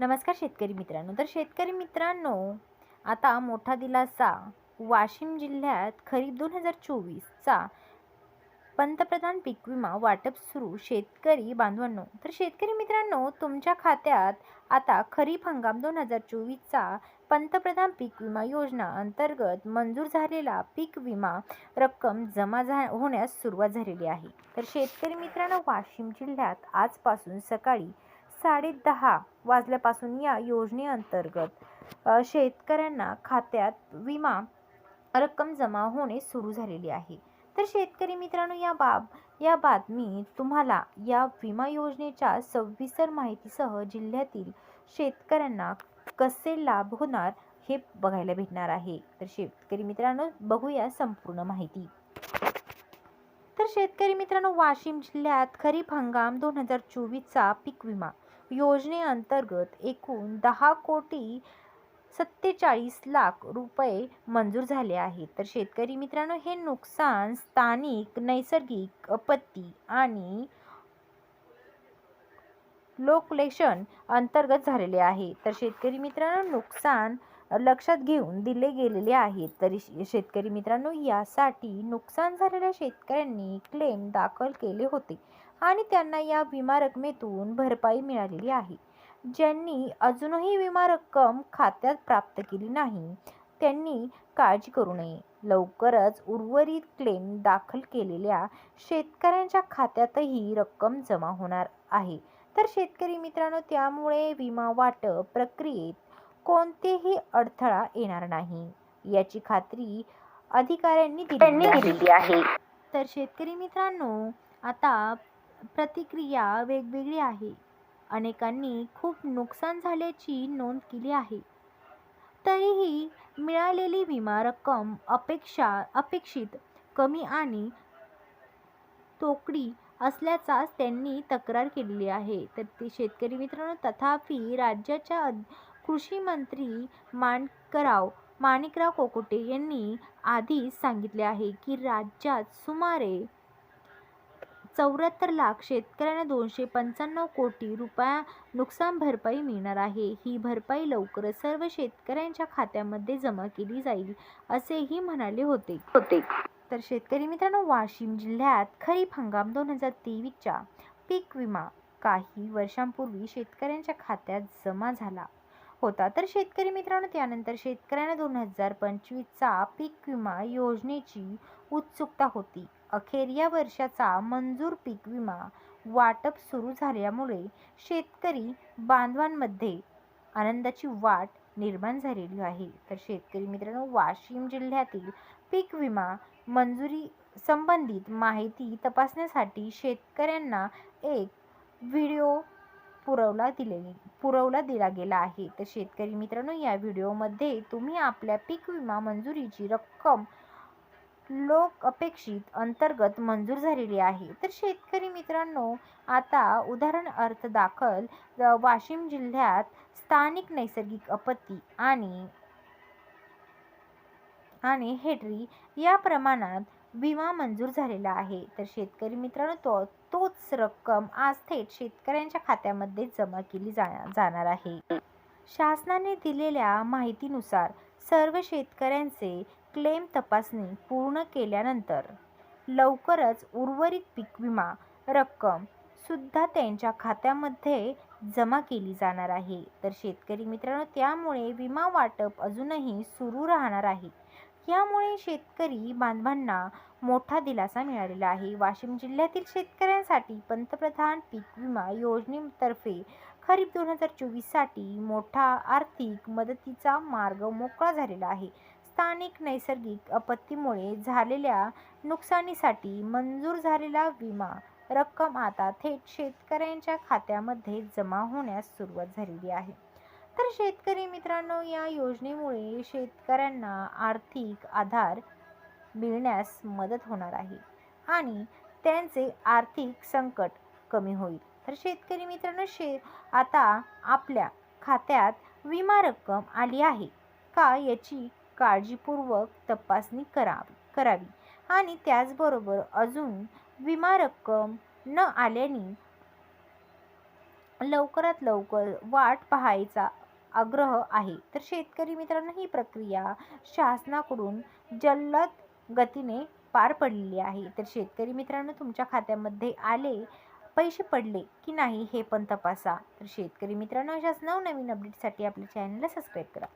नमस्कार शेतकरी मित्रांनो. तर शेतकरी मित्रांनो आता मोठा दिलासा वाशिम जिल्ह्यात खरीप दोन हजार चोवीसचा पंतप्रधान पीक विमा वाटप सुरू शेतकरी बांधवांनो. तर शेतकरी मित्रांनो तुमच्या खात्यात आता खरीप हंगाम दोन हजार चोवीसचा पंतप्रधान पीक विमा योजना अंतर्गत मंजूर झालेला पीक विमा रक्कम जमा झा होण्यास सुरुवात झालेली आहे. तर शेतकरी मित्रांनो वाशिम जिल्ह्यात आजपासून सकाळी साडे दहा वाजल्यापासून या योजनेअंतर्गत शेतकऱ्यांना खात्यात विमा रक्कम जमा होणे सुरू झालेली आहे. तर शेतकरी मित्रांनो या बाब या बातमी तुम्हाला या विमा योजनेच्या सविस्तर माहितीसह जिल्ह्यातील शेतकऱ्यांना कसे लाभ होणार हे बघायला भेटणार आहे. तर शेतकरी मित्रांनो बघूया संपूर्ण माहिती. तर शेतकरी मित्रांनो वाशिम जिल्ह्यात खरीप हंगाम दोन हजार चोवीसचा पीक विमा. योजनेअंतर्गत एकूण दहा कोटी सत्तेचाळीस लाख रुपये मंजूर झाले आहेत. तर शेतकरी मित्रांनो हे नुकसान स्थानिक नैसर्गिक आपत्ती आणि लोकलेशन अंतर्गत झालेले आहे. तर शेतकरी मित्रांनो नुकसान लक्षात घेऊन दिले गेलेले आहेत तरी शेतकरी मित्रांनो यासाठी नुकसान झालेल्या शेतकऱ्यांनी क्लेम दाखल केले होते. आणि त्यांना या विमा रकमेतून भरपाई मिळालेली आहे. ज्यांनी अजूनही विमा रक्कम खात्यात प्राप्त केली नाही त्यांनी काळजी करू नये. लवकरच उर्वरित क्लेम दाखल केलेल्या शेतकऱ्यांच्या खात्यातही रक्कम जमा होणार आहे. तर शेतकरी मित्रांनो त्यामुळे विमा वाटप प्रक्रियेत कोणतेही अडथळा येणार नाही. याची खात्री अधिकाऱ्यांनी दिली आहे. आहे. तर शेतकरी मित्रांनो आता प्रतिक्रिया वेगवेगळी आहे. अनेकांनी खूप नुकसान झाल्याची नोंद केली आहे. तरीही मिळालेली विमा रक्कम अपेक्षा अपेक्षित कमी आणि तोकडी असल्याचाच त्यांनी तक्रार केलेली आहे. तर ते शेतकरी मित्रांनो तथापि राज्याच्या कृषी मंत्री माणकराव माणिकराव कोकोटे यांनी आधीच सांगितले आहे की राज्यात सुमारे चौऱ्याहत्तर लाख शेतकऱ्यांना दोनशे पंच्याण्णव कोटी रुपया नुकसान भरपाई मिळणार आहे. ही भरपाई लवकरच सर्व शेतकऱ्यांच्या खात्यामध्ये जमा केली जाईल असेही म्हणाले होते. होते. तर शेतकरी मित्रांनो वाशिम जिल्ह्यात खरीप हंगाम दोन हजार तेवीसच्या पीक विमा काही वर्षांपूर्वी शेतकऱ्यांच्या खात्यात जमा झाला होता. तर शेतकरी मित्रांनो त्यानंतर शेतकऱ्यांना दोन हजार पंचवीसचा पीक विमा योजनेची उत्सुकता होती. अखेर या वर्षाचा मंजूर पीक विमा वाटप सुरू झाल्यामुळे शेतकरी बांधवांमध्ये आनंदाची वाट निर्माण झालेली आहे. तर शेतकरी मित्रांनो वाशिम जिल्ह्यातील पीक विमा मंजुरी संबंधित माहिती तपासण्यासाठी शेतकऱ्यांना एक व्हिडिओ पुरवला दिले पुरवला दिला गेला आहे. तर शेतकरी मित्रांनो या व्हिडिओमध्ये तुम्ही आपल्या पीक विमा मंजुरीची रक्कम लोक अपेक्षित अंतर्गत मंजूर झालेली आहे. तर शेतकरी मित्रांनो आता उदाहरण अर्थ दाखल वाशिम जिल्ह्यात स्थानिक नैसर्गिक आपत्ती आणि आणि हेटरी या प्रमाणात विमा मंजूर झालेला आहे. तर शेतकरी मित्रांनो तो तोच रक्कम आज थेट शेतकऱ्यांच्या खात्यामध्ये जमा केली जा जाणार आहे. शासनाने दिलेल्या माहितीनुसार सर्व शेतकऱ्यांचे क्लेम तपासणी पूर्ण केल्यानंतर लवकरच उर्वरित पीक विमा रक्कम सुद्धा त्यांच्या खात्यामध्ये जमा केली जाणार आहे. तर शेतकरी मित्रांनो त्यामुळे विमा वाटप अजूनही सुरू राहणार आहे. यामुळे शेतकरी बांधवांना मोठा दिलासा मिळालेला आहे. वाशिम जिल्ह्यातील शेतकऱ्यांसाठी पंतप्रधान पीक विमा योजनेतर्फे खरीप दोन हजार चोवीससाठी मोठा आर्थिक मदतीचा मार्ग मोकळा झालेला आहे. स्थानिक नैसर्गिक आपत्तीमुळे झालेल्या नुकसानीसाठी मंजूर झालेला विमा रक्कम आता थेट शेतकऱ्यांच्या खात्यामध्ये जमा होण्यास सुरुवात झालेली आहे. तर शेतकरी मित्रांनो या योजनेमुळे शेतकऱ्यांना आर्थिक आधार मिळण्यास मदत होणार आहे आणि त्यांचे आर्थिक संकट कमी होईल. तर शेतकरी मित्रांनो शे आता आपल्या खात्यात विमा रक्कम आली आहे का याची काळजीपूर्वक तपासणी करावी करावी. आणि त्याचबरोबर अजून विमा रक्कम न आल्याने लवकरात लवकर वाट पाहायचा आग्रह आहे. तर शेतकरी मित्रांनो ही प्रक्रिया शासनाकडून जलद गतीने पार पडलेली आहे. तर शेतकरी मित्रांनो तुमच्या खात्यामध्ये आले पैसे पडले की नाही हे पण तपासा. तर शेतकरी मित्रांनो अशाच नवनवीन अपडेटसाठी आपल्या चॅनलला सबस्क्राईब करा.